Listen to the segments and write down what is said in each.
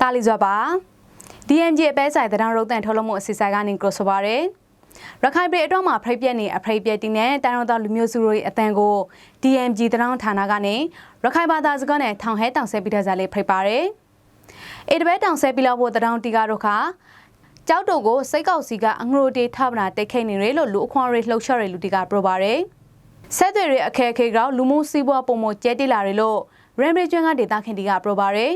ကာလီဇွတ်ပါ DMG အပဲဆိုင်တံရုပ်တန်ထုတ်လုပ်မှုအစီအစဉ်ကနေကြိုဆိုပါရယ်ရခိုင်ပြည်အတွင်းမှာဖိတ်ပြက်နေအဖိတ်ပြက်တင်တဲ့တန်ရုံသားလူမျိုးစုတို့ရဲ့အတန်ကို DMG တံရုံဌာနကနေရခိုင်ဘာသာစကားနဲ့ထောင်ဟဲတောင်ဆဲပြီးတဲ့ဇာလေးဖိတ်ပါရယ်အေတပဲတောင်ဆဲပြီးလောက်ဖို့တံရုံတီကားတို့ခါကျောက်တုတ်ကိုစိတ်ကောက်စီကအငရိုတေထဗနာတိတ်ခိတ်နေရလို့လူအခွန်ရေးလှုပ်ရှားရလူတီကပြောပါရယ်ဆက်တွေရအခက်အခဲကြောင့်လူမှုစီးပွားပုံမကျဲတိလာရလို့ရမ်ဘရီကျွန်းကဒေတာခင်တီကပြောပါရယ်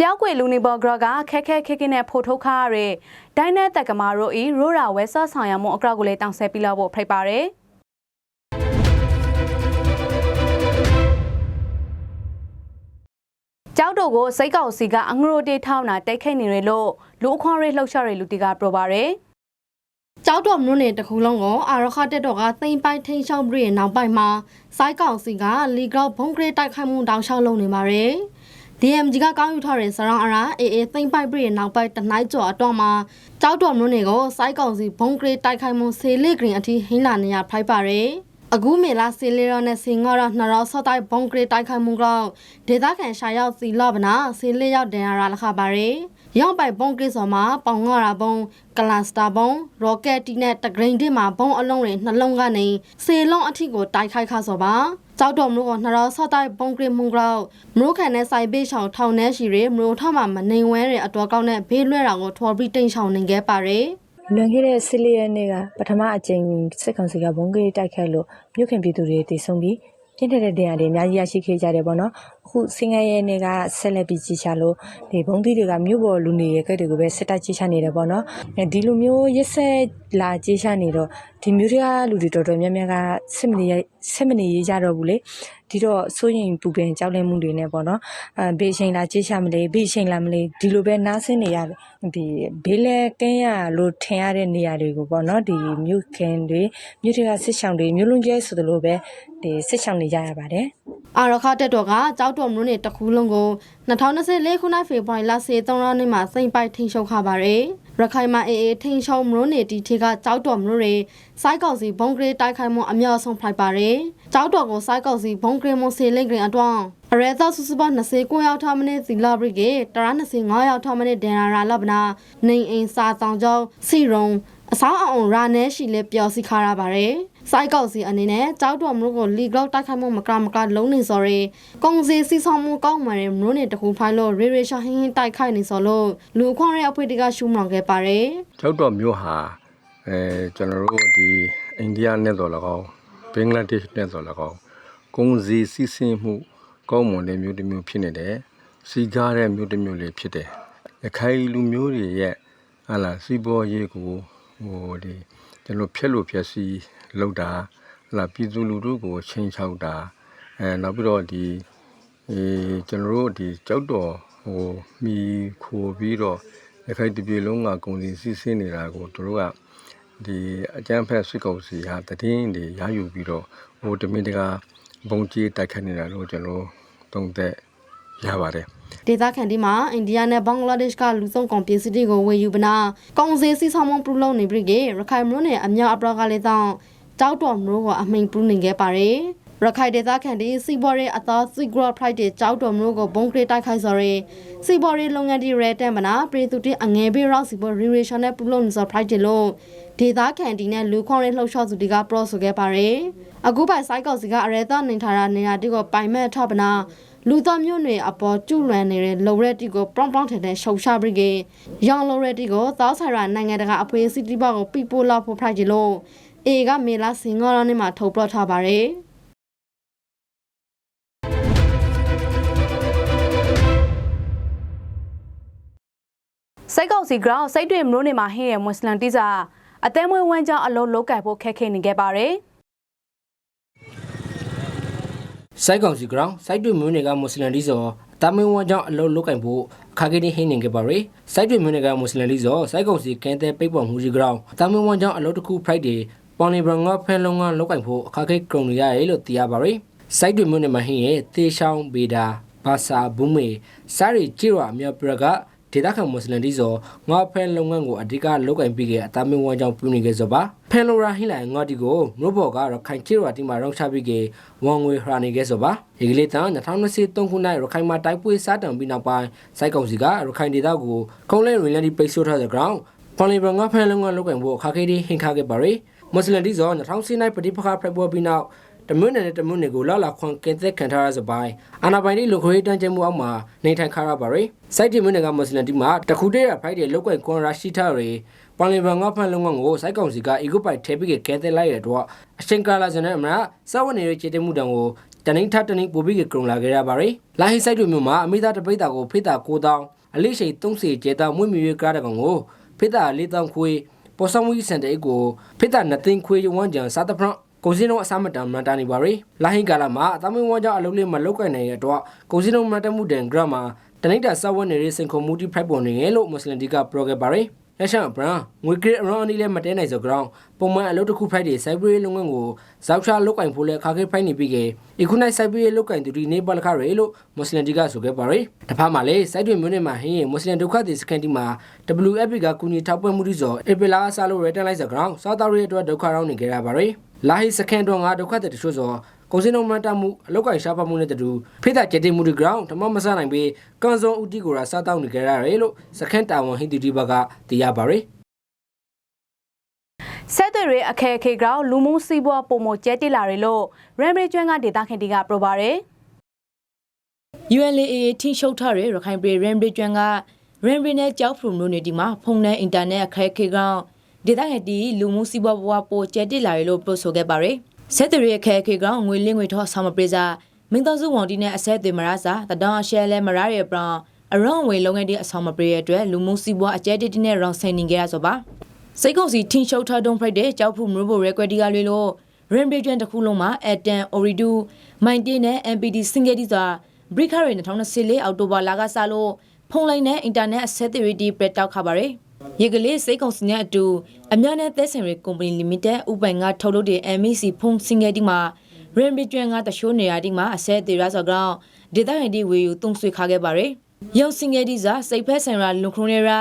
ပြောက်ွေလူနေဘော်ဂရကခက်ခဲခက်ခဲနဲ့ဖိုထုတ်ခါရတဲ့ဒိုင်းနဲ့တက်ကမာတို့ဤရိုရာဝဲဆော့ဆောင်ရမှုအကောက်ကိုလည်းတောင်းဆဲပြီးလောက်ဖို့ဖိတ်ပါတယ်ကျောက်တို့ကိုစိတ်ကောက်စီကအငရိုတေထောင်းတာတိတ်ခိတ်နေရလို့လူအခွန်ရေးလှုပ်ရှားရလူတီကပြောပါတယ်ကျောက်တော်မြို့နယ်တစ်ခုလုံးကိုအာရခတက်တော်ကသိမ့်ပိုက်ထိန်ချောင်းပြည်ရဲ့နောက်ပိုင်းမှာစိုက်ကောင်စီကလီဂရော့ဘုံဂရိတ်တိုက်ခိုက်မှုတောင်လျှောက်လုပ်နေပါတယ် DMG ကကောင်းယူထားတဲ့စရောင်းအရာအေအေသိမ့်ပိုက်ပြည်ရဲ့နောက်ပိုင်းတနိုက်ကျော်အတွမှာကျောက်တော်မြို့နယ်ကိုစိုက်ကောင်စီဘုံဂရိတ်တိုက်ခိုက်မှုဆေးလေးဂရင်အထိဟင်းလာနေရဖိုက်ပါတယ်အခုမေလာစီလီရောနဲ့စင်ငေါရနှရောဆော့တိုက်ဘုံဂရိတ်တိုက်ခိုက်မှုကြောင့်ဒေသခံရှာရောက်စီလော့ဗနာစီလေးရောက်ဒန်ရလာလခပါတယ်ရောက်ပိုက်ဘုံဂရိတ်စော်မှာပေါင်ငေါရဘုံကလန်စတာဘုံရော့ကက်တီနဲ့တဂရိန်တစ်မှာဘုံအလုံးတွေနှလုံးကနေစေလုံးအထိကိုတိုက်ခိုက်ခါစော်ပါ ကျောက်တော်မြို့ကနှရောဆော့တိုက်ဘုံဂရိတ်မှုကြောင့်မြို့ခံနဲ့စိုက်ပေးချောင်ထောင်နှဲရှိတွေမြို့ထမှာမနေဝဲတဲ့အတော်ကောင်းတဲ့ဘေးလွှဲတာကိုထော်ပြီးတိန့်ချောင်နေခဲ့ပါတယ်လွန်ခဲ့တဲ့၁၄ရက်နေ့ကပထမအကြိမ်စစ်ကောင်စီကဘုံကြီးတိုက်ခိုက်လို့မြို့ခင်ပြည်သူတွေတည်ဆုံပြီး ပြင်းထန်တဲ့တရားတွေအများကြီးရရှိခဲ့ကြတယ်ပေါ့နော်အခုစင်ငယ်ရဲ့နေ့ကဆက်လက်ပြီးကြီးချလို့ဒီဘုံကြီးတွေကမြို့ပေါ်လူနေရဲ့ကဲတွေကိုပဲစစ်တပ်ကြီးချနေတယ်ပေါ့နော်အဲဒီလိုမျိုးရက်ဆက်လာကြီးချနေတော့ဒီမျိုးတွေကလူတွေတော်တော်များများကစစ်မနေစစ်မနေရကြတော့ဘူးလေ ဒီတော့စိုးရင်ပူပင်ကြောက်လန့်မှုတွေနဲ့ပေါ့နော်အဲဘေးချိန်လာကြီးချမလဲဘေးချိန်လာမလဲဒီလိုပဲနားဆင်းနေရတယ်ဒီဘေးလဲကင်းရလို့ထင်ရတဲ့နေရာတွေကိုပေါ့နော်ဒီမြို့ခင်တွေမြို့တွေကစစ်ဆောင်တွေမြို့လုံးကျဲဆိုသလိုပဲဒီစစ်ဆောင်နေကြရပါတယ်အာရခတက်တော်ကကြောက်တော်မြို့နယ်တစ်ခုလုံးကို2024ခုနှစ်ဖေဖော်ဝါရီလ23ရက်နေ့မှာစိမ့်ပိုက်ထိန်ရှုံခါပါတယ် ရခိုင်မှာအေးအေးထိန်ရှုံမြို့နယ်တီထေကကြောက်တော်မြို့တွေစိုက်ကောက်စီဘုံဂရေတိုက်ခိုက်မှုအများဆုံးဖိုက်ပါတယ်ကြောက်တော်ကိုစိုက်ကောက်စီဘုံဂရေမှုဆေးလိန်ဂရင်အတွန်းအရဲသောစုစုပေါင်း29ရောက်ထမနစ်စီလာဘရိကေတရာ25ရောက်ထမနစ်ဒန်ရာရာလဘနာနေအိမ်စာဆောင်ကျောင်းစီရုံအဆောင်အောင်ရာနဲရှိလဲပျော်စီခါရပါတယ် စိုက်ကောက်စီအနေနဲ့ကြောက်တော်မြို့ကိုလီဂလောက်တိုက်ခိုက်မှုမကမကလုံးနေစော်ရဲကုံစီစီဆောင်မှုကောင်းမှတဲ့မြို့နယ်တခုဖိုင်လို့ရေရေရှာဟင်းဟင်းတိုက်ခိုက်နေစော်လို့လူအခွင့်ရဲ့အဖွဲ့တကရှုံမောင်ခဲ့ပါတယ်ကျောက်တော်မြို့ဟာအဲကျွန်တော်တို့ဒီအိန္ဒိယနဲ့တော့၎င်းဘင်္ဂလားဒေ့ရှ်နဲ့တော့၎င်းကုန်းစည်းစီးဆင်းမှုကောင်းမွန်တဲ့မြို့တစ်မြို့ဖြစ်နေတယ်စီကားတဲ့မြို့တစ်မြို့လေးဖြစ်တယ်ရခိုင်လူမျိုးတွေရဲ့ဟာလာစီးပွားရေးကိုဟိုဒီ ကျွန်တော်ဖျက်လို့ဖျက်စီးလောက်တာဟာလာပြည်သူလူထုကိုချင်းချောက်တာအဲနောက်ပြီးတော့ဒီအဲကျွန်တော်တို့ဒီကျောက်တော်ဟိုမိခိုပြီးတော့ရခိုင်တပြည်လုံးကကုန်စည်စီးဆင်းနေတာကိုတို့ကဒီအကြမ်းဖက်စစ်ကောင်စီဟာတည်င်းတွေရယူပြီးတော့ဟိုတမင်တကာဘုံကြီးတိုက်ခတ်နေတာလို့ကျွန်တော်သုံးသက်ရပါတယ် ဒေသခံဒီမှာအိန္ဒိယနဲ့ဘင်္ဂလားဒေ့ရှ်ကလူဆုံးကောင်ပစ္စည်းတွေကိုဝယ်ယူပနာကောင်စီစီဆောင်မပြုလုပ်နေပြီကေရခိုင်မြို့နယ်အမြောက်အပရကလေးတောင်းကြောက်တော်မြို့ကအမိန်ပူနေခဲ့ပါတယ်ရခိုင်ဒေသခံဒီစီဘော်ရဲအသားစီဂရော့ဖလိုက်တဲ့ကြောက်တော်မြို့ကိုဘုံကလေးတိုက်ခိုက်စော်ရဲစီဘော်ရဲလုပ်ငန်းဒီရဲတန်မနာပြည်သူတင်အငယ်ဘေးရောက်စီဘော်ရီရေရှန်နဲ့ပြုလုပ်နေစော်ဖလိုက်တယ်လို့ဒေသခံဒီနဲ့လူခွန်ရဲလှုပ်ရှားသူတွေကပရော့ဆိုခဲ့ပါတယ်အခုပိုင်စိုက်ကောက်စီကအရဲသားနေထားတာနေရာတိကိုပိုင်မဲ့ထပနာ လူသားမျိုးတွေအပေါ်ကျူလွန်နေတဲ့လော်ရက်တီကိုပရောင်ပရောင်ထန်ထန်ရှုံရှာပရိကေရောင်လော်ရက်တီကိုသောဆိုင်ရာနိုင်ငံတကာအဖွဲ့အစည်းတိဘောက်ကိုပြပို့လောက်ဖို့ဖိုက်ကြလို့အေကမေလာစင်ငေါရနဲ့မှာထုတ်ပြထားပါတယ်စိတ်ကောက်စီ ground စိတ်တွေမျိုးနေမှာဟင်းရဲ့မွတ်စလန်တိစာအသေးမွေးဝမ်းကြောင်းအလုံးလုံးကိုက်ဖို့ခက်ခဲနေခဲ့ပါတယ် စိုက်ကောင်စီ ground စိုက်တွေမျိုးတွေကမွတ်စလင်လီဇော်အတမင်းဝမ်းကြောင့်အလုပ်လုပ်ကင်ဖို့အခါကိနေဟင်းနေကြပါရယ်စိုက်တွေမျိုးတွေကမွတ်စလင်လီဇော်စိုက်ကောင်စီကင်းတဲ့ပိတ်ပေါ်မှုကြီး ground အတမင်းဝမ်းကြောင့်အလုပ်တစ်ခု Friday ပေါ်လီဘရငါဖဲလုံငါလုပ်ကင်ဖို့အခါကိကုန်ရရဲလို့သိရပါရယ်စိုက်တွေမျိုးနဲ့မဟင်းရဲ့တေရှောင်းဘေဒါဘာစာဘူးမေစားရီကြည့်ရအမြောက်ပြက ဒေသခံမွတ်စလင်တီစောငါဖဲလုပ်ငန်းကိုအဓိကလုပ်ကင်ပြီးတဲ့အသားမင်းဝမ်းကြောင့်ပြုနေခဲ့စောပါဖဲလိုရာဟိလိုင်ငါတီကိုမြို့ဘော်ကရခိုင်ချီရာတီမှာရောင်းချပြီးကဝန်ငွေဟရာနေခဲ့စောပါဒီကလေးတန်း2023ခုနှစ်ရခိုင်မှာတိုက်ပွဲစားတံပြီးနောက်ပိုင်းစိုက်ကောင်စီကရခိုင်ဒေသကိုကုန်းလဲရီလန်ဒီပိတ်ဆို့ထားတဲ့ ground ပန်လီဘငါဖဲလုပ်ငန်းလုပ်ကင်ဖို့အခါခေးဒီဟင်ခါခဲ့ပါရီမွတ်စလင်တီစော2009ပဋိပက္ခဖက်ပေါ်ပြီးနောက် တမွန်းနယ်တမွန်းနယ်ကိုလာလာခွန်ကင်သက်ခံထားရစပိုင်းအာနာပိုင်ဒီလူခွေးတန်းကျမှုအောက်မှာနေထိုင်ခါရပါရယ်စိုက်တီမွန်းနယ်ကမွတ်စလင်တီမှာတခုတည်းရဖိုက်တဲ့လောက်ကွယ်ကွန်ရာရှိထားရယ်ပန်လီဘငါဖန်လုံငန်းကိုစိုက်ကောင်စီကအီဂိုပိုက်ထဲပြီးကဲသက်လိုက်ရတော့အရှင်ကာလာစနဲ့အမရစောဝင်နေတဲ့ခြေတမှုတံကိုတနင်းထတနင်းပိုပြီးကကုံလာခဲ့ရပါရယ်လာဟိစိုက်တွေမျိုးမှာအမိသားတပိတ်တာကိုဖိတာ9000အလေးရှိန်30ကျဲတာမွေးမြူရကားတကောင်ကိုဖိတာ4000ခွေပေါ်ဆောင်ဝီစန်တဲ့ကိုဖိတာ2သိန်းခွေဝန်းကျန်စားတဖရန့် ကိုစင်းတို့အစားမတန်မန်တာနေပါရီလာဟင်ကာလာမှာအသမင်းဝါကြောင့်အလုံးလေးမလောက်ကင်နေတဲ့အတွက်ကိုစင်းတို့မန်တမှုတန်ဂရမ်မှာတနိဒာဆောက်ဝတ်နေတဲ့စင်ခုံမူတီဖရိုက်ပေါ်နေငယ်လို့မွတ်စလင်ဒီကပရိုဂက်ပါရီလက်ရှောင်းဘရန်ငွေကရအရောင်းအနီးလဲမတဲနိုင်စောကြောင်းပုံမှန်အလုပ်တစ်ခုဖိုက်တဲ့စိုက်ပရေးလုပ်ငန်းကိုဇောက်ချလောက်ကင်ဖို့လဲခါခဲဖိုက်နေပြီးကအခုနိုင်စိုက်ပရေးလောက်ကင်သူဒီနေပါလခရဲလို့မွတ်စလင်ဒီကဆိုခဲ့ပါရီတဖာမှာလဲစိုက်တွေမျိုးနဲ့မှာဟင်းရင်မွတ်စလင်ဒုက္ခသည်စကန်တီမှာ WFP ကကူညီထောက်ပံ့မှုတွေဆိုဧပြီလအစားလို့ရတန်လိုက်စောကြောင်းစောက်တော်ရဲ့အတွက်ဒုက္ခရောက်နေကြရပါရီ လာဟိစကန်တော့ငါဒုက္ခသည်တချို့ဆိုကုန်စည်နှုန်းမှတ်တမှုအလောက်ကင်ရှားပါမှုနဲ့တူဖိသကျတဲ့မှုတွေ ground ဓမ္မမဆနိုင်ပြီးကန်စုံဦးတီကိုရာစားတောင်းနေကြရတယ်လို့စကန်တာဝန်ဟိန္ဒူဒီဘကသိရပါရယ်ဆက်သွယ်ရေးအခက်အခဲကြောင့်လူမှုစီးပွားပုံမကျဲတိလာတွေလို့ရမ်ဘရီကျွန်းကဒေတာခင်တီကပြောပါရယ် UNLA ထိရှုပ်ထားတဲ့ရခိုင်ပြည်ရန်ဘရီကျွန်းကရန်ဘရီနဲ့ကြောက်ဖရူမျိုးနေဒီမှာဖုန်းနဲ့အင်တာနက်အခက်အခဲကြောင့် ဒေသခံတီလူမှုစီးပွားဘဝပိုကျဲတိလာရလို့ပြောဆိုခဲ့ပါရယ်ဆက်သွယ်ရေးအခက်အခဲကြောင့်ငွေလင်းငွေထောက်ဆောင်မပရိစာမင်းသားစုဝန်တီနဲ့အဆက်အသွယ်မရစာတဒေါင်အရှဲလဲမရရဲ့ပရောင်အရောင်းဝေလုံးငယ်တဲ့အဆောင်မပရိရဲ့အတွက်လူမှုစီးပွားအကျဲတိတိနဲ့ရောင်းဆိုင်နေကြရဆိုပါစိတ်ကုန်စီထင်းရှုပ်ထားတုံးဖိုက်တဲ့ကြောက်ဖူမျိုးဘိုရဲကွက်တီကလွေလို့ရင်ဘရီကျွန်းတစ်ခုလုံးမှာအတန်အိုရီဒူမိုင်တင်းနဲ့ MPD စင်ဂယ်တီစွာဘရိခရီ2024အောက်တိုဘာလကစလို့ဖုန်းလိုင်းနဲ့အင်တာနက်အဆက်အသွယ်တီပရက်တောက်ခပါရယ် ရေကလေးစိတ်ကုန်စနဲ့အတူအများနဲ့သက်ဆိုင်ရေးကုမ္ပဏီလီမိတက်ဥပိုင်ကထုတ်လုပ်တဲ့ MEC ဖုန်းစင်ဂယ်တီမှာရင်ဘီကျွန်းကတရှိုးနေရာတီမှာအဆက်အသွယ်ရဆိုကြောင်းဒေတာဟန်တီဝေယူတုံးဆွေခါခဲ့ပါရယ်ရုံစင်ဂယ်တီစာစိတ်ဖက်ဆိုင်ရာလုံခရုံနေရာ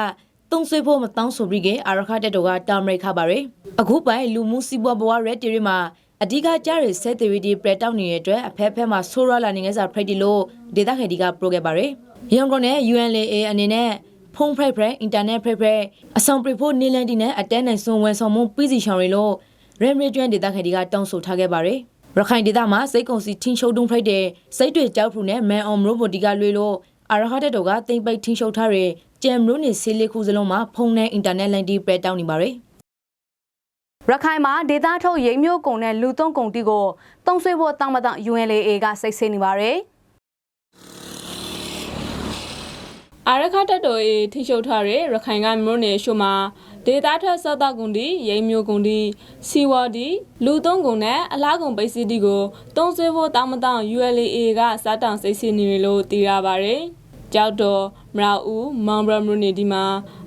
တုံးဆွေဖို့မတောင်းဆိုပြီးကအာရခတက်တော်ကတာမရိတ်ခပါရယ်အခုပိုင်လူမှုစီးပွားဘဝရက်တီရီမှာအဓိကကြားရဆက်သွယ်တီပရက်တောက်နေတဲ့အတွက်အဖက်ဖက်မှာဆိုးရလာနေငယ်စာဖရက်တီလို့ဒေတာခေတီကပရိုခဲ့ပါရယ်ရန်ကုန်နဲ့ UNLA အနေနဲ့ ဖုန်းဖရက်ဖရက်အင်တာနက်ဖရက်ဖရက်အဆောင်ပရိဖို့နေလန်တီနဲ့အတန်းနိုင်စွန်ဝန်ဆောင်မှုပြည်စီချောင်ရီလို့ရမ်ရီကျွန်းဒေတာခေတီကတောင်းဆိုထားခဲ့ပါရယ်ရခိုင်ဒေသမှာစိတ်ကုန်စီထင်းရှုပ်တုံးဖရိုက်တဲ့စိတ်တွေကြောက်ဖူနဲ့မန်အောင်ရိုဘိုတီကလွေလို့အာရဟတက်တော်ကတိမ့်ပိတ်ထင်းရှုပ်ထားတဲ့ကြံမလို့နေဆေးလေးခုစလုံးမှာဖုန်းနဲ့အင်တာနက်လိုင်းတီပရက်တောင်းနေပါရယ်ရခိုင်မှာဒေတာထုတ်ရိပ်မျိုးကုံနဲ့လူသုံးကုံတီကိုတုံးဆွေးဖို့တောင်းမတောင်း UNLA ကစိတ်ဆင်းနေပါရယ် အာရခတက်တော်၏ထိရှုပ်ထားတဲ့ရခိုင်ကမြို့နယ်ရှို့မှာဒေတာထက်စောက်တော့ကုန်တီရိမ်မျိုးကုန်တီစီဝါတီလူသုံးကုန်နဲ့အလားကုန်ပိတ်စီတီကိုတုံးဆွေးဖို့တောင်းမတောင်း ULA ကစားတောင်စိတ်ဆင်းနေတယ်လို့သိရပါတယ်။ကြောက်တော်မရာဦးမောင်ဘရမြို့နယ်ဒီမှာ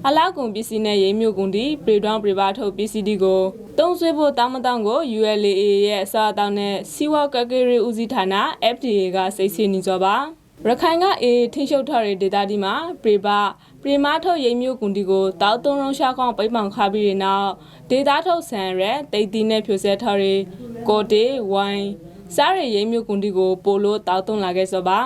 အလားကုန်ပစ္စည်းနဲ့ရိမ်မျိုးကုန်တီပရီဒေါန်ပရီဘာထုတ်ပစ္စည်းတီကိုတုံးဆွေးဖို့တောင်းမတောင်းကို ULA ရဲ့အစားအသောက်နဲ့စီဝါကကရီဦးစီးဌာန FDA ကစိတ်ဆင်းနေကြပါ ရခိုင်ကအေးထိရှုပ်ထားတဲ့ဒေတာဒီမှာပရိပါပရိမာထုတ်ရိပ်မျိုးကွန်တီကိုတောက်သုံးလုံးရှာကောင်းပိတ်ပောင်ခါပြီးတဲ့နောက်ဒေတာထုတ်ဆန်ရဲတိတ်တီနဲ့ဖြိုဆဲထားတဲ့ကိုတေဝိုင်းစားရရိပ်မျိုးကွန်တီကိုပိုလို့တောက်သုံးလာခဲ့စောပါ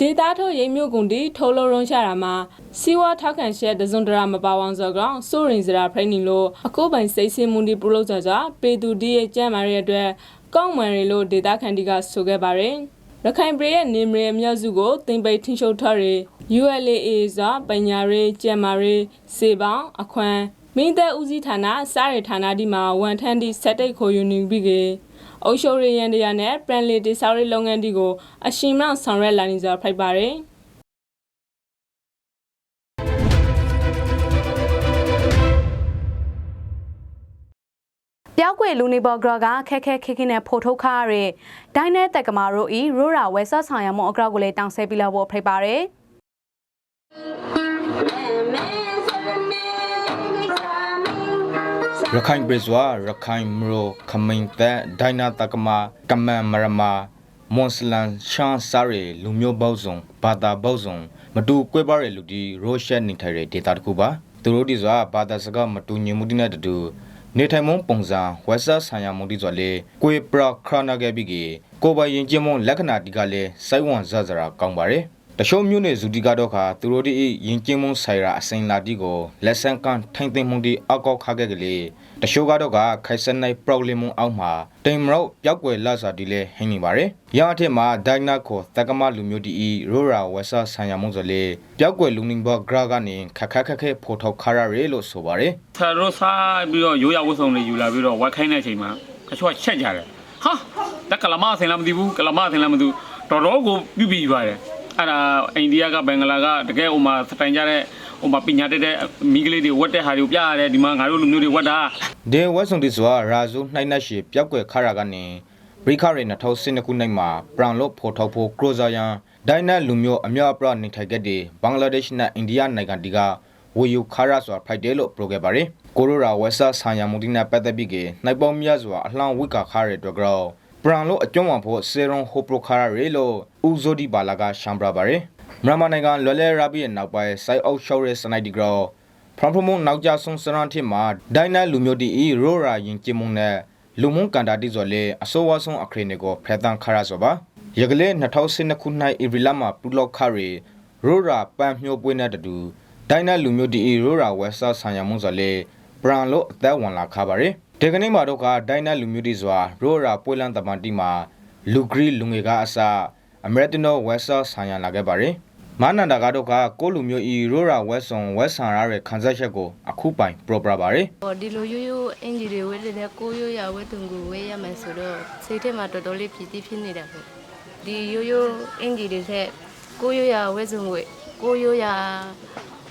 ဒေတာထုတ်ရိပ်မျိုးကွန်တီထိုးလုံးရုံးရှာတာမှာစီဝါထောက်ခံရှက်ဒဇွန်ဒရာမပါဝအောင်စောကောင်စိုးရင်စရာဖိနေလို့အခုပိုင်စိတ်ဆင်းမှုဒီပရိုလို့ကြကြပေသူဒီရဲ့ကြမ်းမာရဲ့အတွက်ကောင်းမွန်ရီလို့ဒေတာခန်တီကဆိုခဲ့ပါတယ် ရခိုင်ပြည်ရဲ့နေမရအများစုကိုတင်ပိတ်ထင်းရှုပ်ထားတဲ့ ULA ဇာပညာရေးကျက်မာရေးစေပောင်းအခွန်မင်းသက်ဦးစီးဌာနစားရဌာနဒီမှာဝန်ထမ်းဒီစက်တိတ်ခိုယူနေပြီးကအုပ်ချုပ်ရေးရန်တရားနဲ့ပရန်လီတိဆောက်ရေးလုပ်ငန်းဒီကိုအရှိန်မောင်ဆောင်ရွက်လာနေကြဖိုက်ပါတယ် ပြောက်ွေလူနေဘော်ဂရကခက်ခက်ခက်ခက်နဲ့ဖိုထုတ်ခါရတဲ့ဒိုင်းနဲ့တက်ကမာတို့ဤရိုရာဝဲဆော့ဆောင်ရမအကောက်ကိုလည်းတောင်းဆဲပြီးလောက်ဖို့ဖိတ်ပါရယ်ရခိုင်ပြည်စွာရခိုင်မရိုခမိန်သက်ဒိုင်နာတကမာကမန်မရမာမွန်စလန်ရှန်စာရီလူမျိုးပေါစုံဘာသာပေါစုံမတူကွဲပါတဲ့လူတီရိုရှက်နေထိုင်တဲ့ဒေတာတစ်ခုပါသူတို့ဒီစွာဘာသာစကားမတူညီမှုတိနဲ့တူတူ နေထိုင်မုံပုံစံဝက်ဆာဆိုင်ယာမုံတိစွာလေကွေပရာခရနာခဲ့ပြီးကေကိုပိုင်ရင်ကျင်းမုံလက္ခဏာတိကလည်းစိုက်ဝန်ဇဇရာကောင်းပါတယ် တချို့မျိုးနဲ့ဇူတီကတော့ခါသူတို့ဒီရင်ကျင်းမုံဆိုင်ရာအစိန်လာတီကိုလက်ဆန်ကန်ထိုင်သိမ်းမှုတီအကောက်ခါခဲ့ကလေးတချို့ကတော့ကခိုင်စနိုင်ပရောဘလမ်မုံအောက်မှာတိမ်မရောပျောက်ကွယ်လာစာတီလဲဟင်းနေပါတယ်ရအထက်မှာဒိုင်နာကိုတက္ကမလူမျိုးတီရိုရာဝက်ဆာဆိုင်ယာမုံဆိုလေပျောက်ကွယ်လူနင်းဘဂရာကနေခက်ခက်ခက်ခဲဖိုထောက်ခါရရဲလို့ဆိုပါတယ်ဆရာတို့စားပြီးတော့ရိုးရဝတ်စုံတွေယူလာပြီးတော့ဝက်ခိုင်းတဲ့အချိန်မှာအချို့ကချက်ကြတယ်ဟာတက်ကလမအစင်လားမသိဘူးကလမအစင်လားမသိဘူးတော်တော်ကိုပြပြပါတယ် အဲ့ဒါအိန္ဒိယကဘင်္ဂလားကတကယ်ဟိုမှာစတိုင်ကြတဲ့ဟိုမှာပညာတတ်တဲ့မိကလေးတွေဝတ်တဲ့ဟာတွေကိုပြရတယ်ဒီမှာငါတို့လူမျိုးတွေဝတ်တာဒေဝက်ဆုံဒီစွာရာဇူနှိုင်းနှက်ရှိပျောက်ကွယ်ခါရကနေဘရိခရဲ2012ခုနှစ်မှာပရန်လို့ဖော်ထုတ်ဖို့ကရိုဇာယန်ဒိုင်နတ်လူမျိုးအများအပြားနေထိုင်ခဲ့တဲ့ဘင်္ဂလားဒေ့ရှ်နဲ့အိန္ဒိယနိုင်ငံတီကဝေယူခါရစွာဖိုက်တယ်လို့ပြောခဲ့ပါတယ်ကိုရိုရာဝက်ဆာဆိုင်ယာမူဒီနာပတ်သက်ပြီးကနိုင်ပေါင်းများစွာအလှမ်းဝိကာခါရတဲ့အတွက်ကြောင့် ပရန်လို့အကျွမ်းဝင်ဖို့စေရွန်ဟိုပရိုခါရရဲလို့ဦးဇိုဒီဘာလာကရှမ်ပရာပါတယ်မြန်မာနိုင်ငံလွယ်လဲရာဘီရဲ့နောက်ပိုင်းစိုက်အုပ်ရှောက်ရဲစနိုက်ဒီဂရောဖရန်ဖမုံနောက်ကြဆုံးစရန်ထစ်မှာဒိုင်နာလူမျိုးတီဤရိုရာရင်ကျမုံနဲ့လူမုံကန်တာတိဇော်လေအဆိုးဝါဆုံးအခရင်းကိုဖရတန်ခရဆိုပါရကလေး2012ခုနှစ်ဧပြီလမှာပူလောက်ခရီရိုရာပန်မျိုပွေးတဲ့တူဒိုင်နာလူမျိုးတီဤရိုရာဝက်ဆာဆန်ရမုံဇော်လေပရန်လို့အသက်ဝင်လာခပါရယ် ဒီကနေ့မှာတော့ကဒိုင်နာလူမျိုးတီစွာရိုရာပွေးလန်းတမန်တီမှာလူဂရီလူငယ်ကအစအမေရိကန်ဝက်ဆာဆန်ရလာခဲ့ပါရယ်မနန္ဒာကတော့ကကိုလူမျိုးဤရိုရာဝက်ဆွန်ဝက်ဆန်ရရဲ့ခန်းဆက်ချက်ကိုအခုပိုင်ပရိုပရာပါရယ်ဟောဒီလိုရိုးရိုးအင်ဂျီတွေဝဲတဲ့ကိုရိုးရဝဲတုံကိုဝဲရမယ်ဆိုတော့စိတ်ထဲမှာတော်တော်လေးပြည့်တိဖြစ်နေတာပေါ့ဒီရိုးရိုးအင်ဂျီတွေထက်ကိုရိုးရဝဲစုံဝဲကိုရိုးရ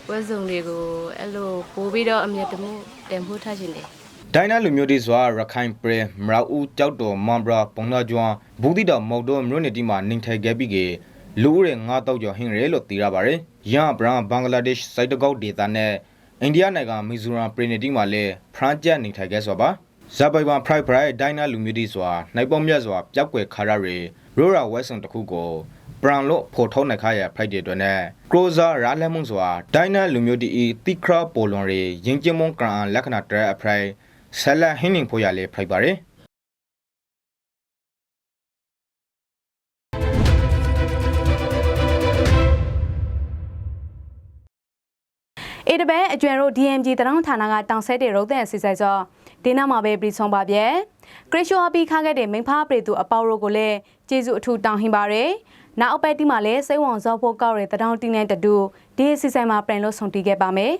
ဝဲစုံတွေကိုအဲ့လိုပို့ပြီးတော့အမြတ်တမှုတင်ဖို့ထားခြင်းတယ် ဒိုင်နာလူမျိုးတွေစွာရခိုင်ပရဲမရာဦးကြောက်တော်မွန်ဘရာပုံနာကျွမ်းဘူးတိတော်မုတ်တော်မြို့နယ်တီမှာနေထိုင်ခဲ့ပြီးကေလူဦးရဲ့9တောက်ကျော်ဟင်းရဲလို့သိရပါတယ်။ရန်ဘရန်ဘင်္ဂလားဒေ့ရှ်စိုက်တကောက်ဒေသနဲ့အိန္ဒိယနိုင်ငံမီဇိုရမ်ပရီနီတီမှာလည်းဖရန်ကျက်နေထိုင်ခဲ့ဆိုပါ။ဇာပိုင်ဘန်ဖရိုက်ဖရိုက်ဒိုင်နာလူမျိုးတွေစွာနိုင်ပေါမြတ်စွာပျောက်ကွယ်ခါရရီရိုရာဝက်ဆန်တစ်ခုကိုပရန်လို့ဖို့ထုံးနေခါရဖိုက်တဲ့အတွက်နဲ့ကရိုဇာရာလက်မုံစွာဒိုင်နာလူမျိုးတီတိခရာပိုလွန်ရီရင်ကျင်းမုံကရန်လက္ခဏာတရအဖရိုက် ဆလဟင်းနင်းဖို့ရလေဖိုက်ပါတယ်အေတပဲအကျွမ်းတို့ DMG တရောင်းဌာနကတောင်ဆက်တဲ့ရုပ်တဲ့အစီအစဉ်ဆိုဒီနောက်မှာပဲပြီးဆုံးပါပြဲခရစ်ရှောအပီခါခဲ့တဲ့မိဖားပရိသူအပေါရိုကိုလည်းကျေးဇူးအထူးတောင်းဟင်ပါတယ်နောက်အပတ်တီမှာလည်းစိတ်ဝင်စားဖို့ကောက်တဲ့တရောင်းတင်းတဲ့တူဒီအစီအစဉ်မှာပြန်လို့ဆုံတီးခဲ့ပါမယ်